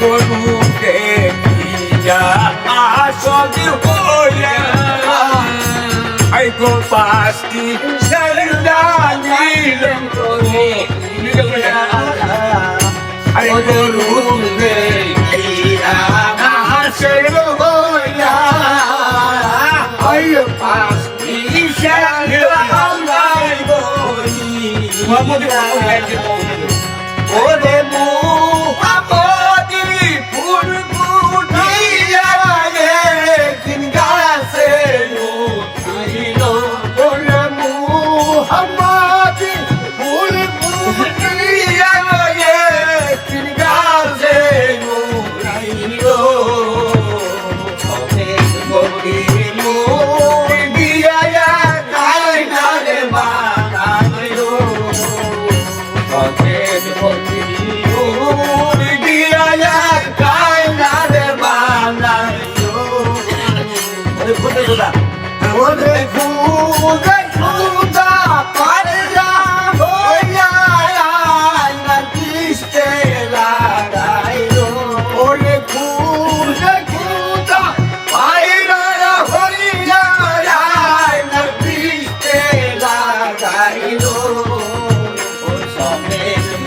গরুকে দিয়া আসল হইয়া আই গো পাস্তি সরদা নীলম করে আই গরুকে দিয়া আসল হইয়া আই পাস্তি সরদা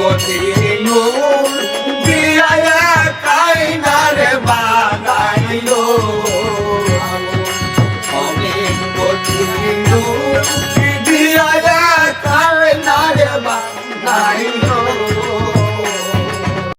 গতিলো দিয়া কাইনার বাগাইলো।